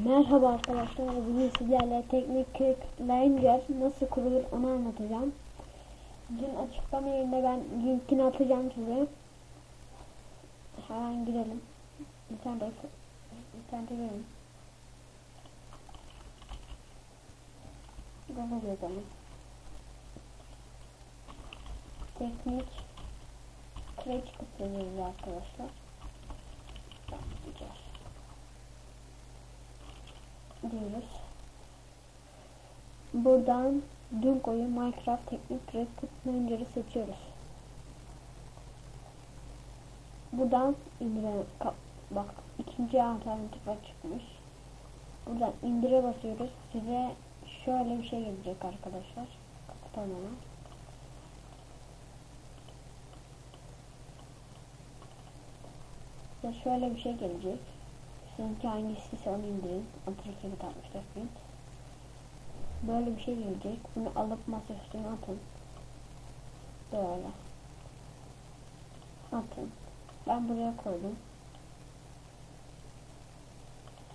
Merhaba arkadaşlar. Bugün sizlerle teknik Launcher nasıl kurulur onu anlatacağım. Dün açıklama yerine ben linkini atacağım size. Hemen girelim. İnternet internete girelim. Google yazalım. Teknik Quick yazıyoruz arkadaşlar. Diyoruz. Buradan Dunko'yu Minecraft Teknik Record Manager'ı seçiyoruz. Buradan indire bak ikinci alternatif çıkmış. Buradan indire basıyoruz. Size şöyle bir şey gelecek arkadaşlar. Kapatalım hemen. Size şöyle bir şey gelecek. Sizinki hangisi onu indirin. 32 bit 64 bit. Böyle bir şey gelecek. Bunu alıp masa üstüne atın. Böyle. Atın. Ben buraya koydum.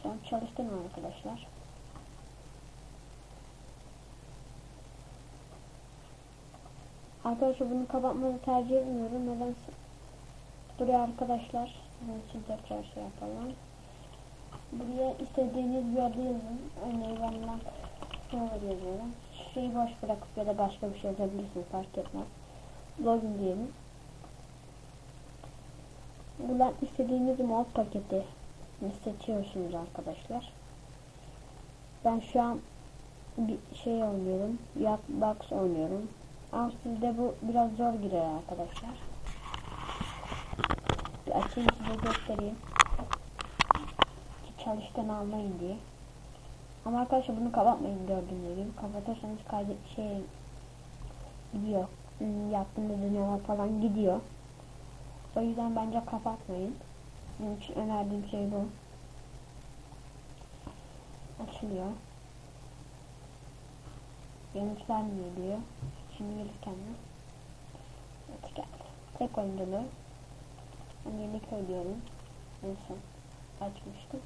Şu an çalıştı mı arkadaşlar? Arkadaşlar bunu kapatmayı tercih etmiyorum. Neden? Buraya arkadaşlar. İçin tekrar şey yapalım. Buraya istediğiniz bir adı yazın. Örneğin ben şöyle yazıyorum. Şeyi boş bırakıp ya da başka bir şey yazabilirsiniz fark etmez. Login diyelim. Buradan istediğiniz mod paketi seçiyorsunuz arkadaşlar. Ben şu an bir şey oynuyorum. Yatbox oynuyorum. Ama sizde bu biraz zor girer arkadaşlar. Bir açayım size göstereyim çalıştığını anlayın diye. Ama arkadaşlar bunu kapatmayın gördüğünüz gibi. Kapatırsanız kaydet şey gidiyor. Hmm, yaptığınız dünyalar falan gidiyor. O yüzden bence kapatmayın. Benim için önerdiğim şey bu. Açılıyor. Yanıt vermiyor diyor. Şimdi gelirken de. Evet geldi. Tek oyunculu. Köy diyorum. En son açmıştım.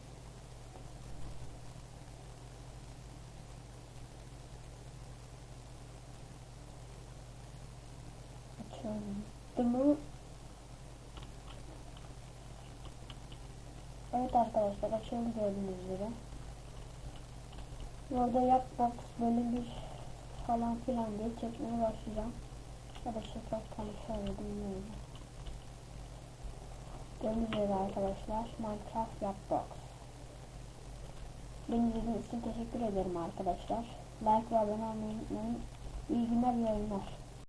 Bunu Evet arkadaşlar açalım gördüğünüz gibi. Burada Yakbox bölüm bir falan filan diye çekmeye başlayacağım. Ya da tane şöyle bilmiyorum. Gördüğünüz gibi arkadaşlar Minecraft Yakbox. Beni izlediğiniz için teşekkür ederim arkadaşlar. Like ve abone olmayı unutmayın. İyi günler, iyi yayınlar.